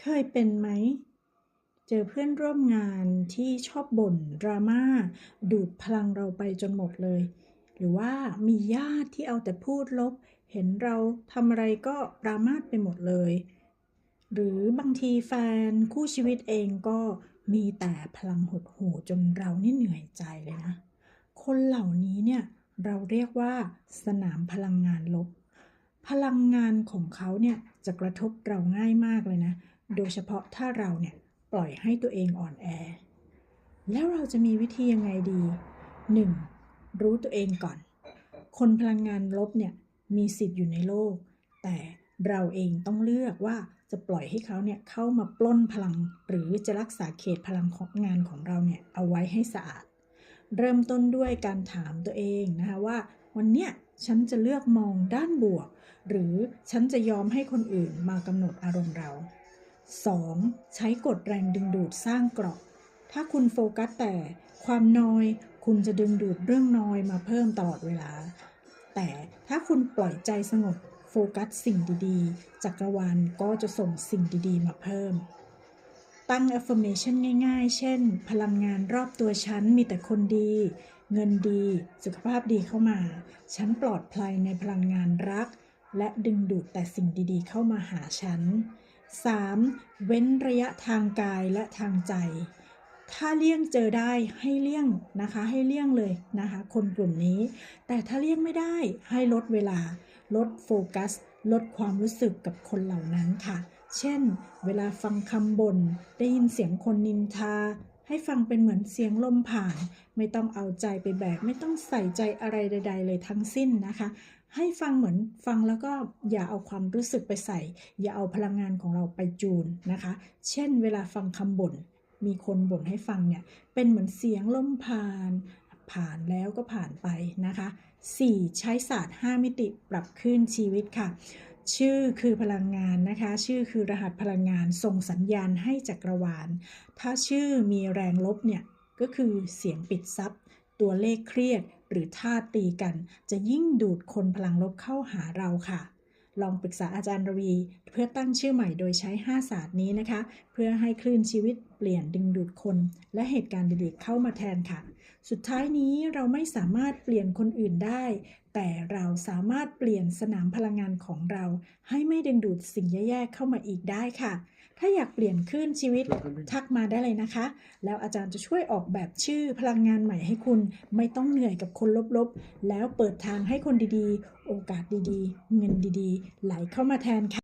เคยเป็นไหม เจอเพื่อนร่วมงานที่ชอบบ่นดราม่าดูดพลังเราไปจนหมดเลย หรือว่ามีญาติที่เอาแต่พูดลบ เห็นเราทำอะไรก็ปรามาสไปหมดเลย หรือบางทีแฟนคู่ชีวิตเองก็มีแต่พลังหดหู่จนเรานี่เหนื่อยใจเลยนะ คนเหล่านี้เนี่ยเราเรียกว่าสนามพลังงานลบ พลังงานของเขาเนี่ยจะกระทบเราง่ายมากเลยนะ โดยเฉพาะถ้าเราเนี่ยปล่อยให้ตัวเองอ่อนแอ แล้วเราจะมีวิธียังไงดี 1. รู้ตัวเองก่อน คนพลังงานลบเนี่ยมีสิทธิ์อยู่ในโลก แต่เราเองต้องเลือกว่าจะปล่อยให้เขาเนี่ยเข้ามาปล้นพลัง หรือจะรักษาเขตพลังของงานของเราเนี่ยเอาไว้ให้สะอาด เริ่มต้นด้วยการถามตัวเองนะคะว่า วันเนี้ยฉันจะเลือกมองด้านบวก หรือฉันจะยอมให้คนอื่นมากำหนดอารมณ์เรา 2. ใช้กฎแรงดึงดูดสร้างเกราะถ้าคุณโฟกัสแต่ความนอย คุณจะดึงดูดเรื่องนอยมาเพิ่มตลอดเวลา แต่ถ้าคุณปล่อยใจสงบโฟกัสสิ่งดีๆ จักรวาลก็จะส่งสิ่งดีๆ มาเพิ่ม ตั้ง affirmation ง่ายๆ เช่น พลังงานรอบตัวฉันมีแต่คนดี เงินดี สุขภาพดีเข้ามา ฉันปลอดภัยในพลังงานรัก และดึงดูดแต่สิ่งดีๆ เข้ามาหาฉัน 3. เว้นระยะทางกายและทางใจ ถ้าเลี่ยงเจอได้ให้เลี่ยงนะคะ ให้เลี่ยงเลยนะคะ คนกลุ่มนี้ แต่ถ้าเลี่ยงไม่ได้ให้ลดเวลา ลดโฟกัส ลดความรู้สึกกับคนเหล่านั้นค่ะ เช่น เวลาฟังคำบ่นได้ยินเสียงคนนินทา ให้ฟังเป็นเหมือนเสียงลมผ่าน ไม่ต้องเอาใจไปแบก ไม่ต้องใส่ใจอะไรใด ๆ เลยทั้งสิ้นนะคะ ให้ฟังเหมือนฟังแล้วก็อย่าเอาความรู้สึกไปใส่ อย่าเอาพลังงานของเราไปจูนนะคะ เช่น เวลาฟังคำบ่นมีคนบ่นให้ฟังเนี่ยเป็นเหมือนเสียงลมผ่าน ผ่านแล้วก็ผ่านไปนะคะ 4. ใช้ศาสตร์ 5 มิติปรับขึ้นชีวิตค่ะ ชื่อคือพลังงานนะคะ ชื่อคือรหัสพลังงานส่งสัญญาณให้จักรวาล ถ้าชื่อมีแรงลบเนี่ยก็คือเสียงปิดซับ ตัวเลขเครียดหรือท่าตีกัน จะยิ่งดูดคนพลังลบเข้าหาเราค่ะ ลองปรึกษาอาจารย์รวี เพื่อตั้งชื่อใหม่โดยใช้ 5 ศาสตร์นี้นะคะ เพื่อให้คลื่นชีวิต เปลี่ยนดึงดูดคน และเหตุการณ์ดีๆเข้ามาแทนค่ะ สุดท้ายนี้เราไม่สามารถเปลี่ยนคนอื่นได้ แต่เราสามารถเปลี่ยนสนามพลังงานของเรา ให้ไม่ดึงดูดสิ่งแย่ๆเข้ามาอีกได้ค่ะ ถ้าอยากเปลี่ยนคลื่นชีวิตทักมาได้เลยนะคะ แล้วอาจารย์จะช่วยออกแบบชื่อพลังงานใหม่ให้คุณ ไม่ต้องเหนื่อยกับคนลบๆ แล้วเปิดทางให้คนดีๆ โอกาสดีๆ เงินดีๆ ไหลเข้ามาแทนค่ะ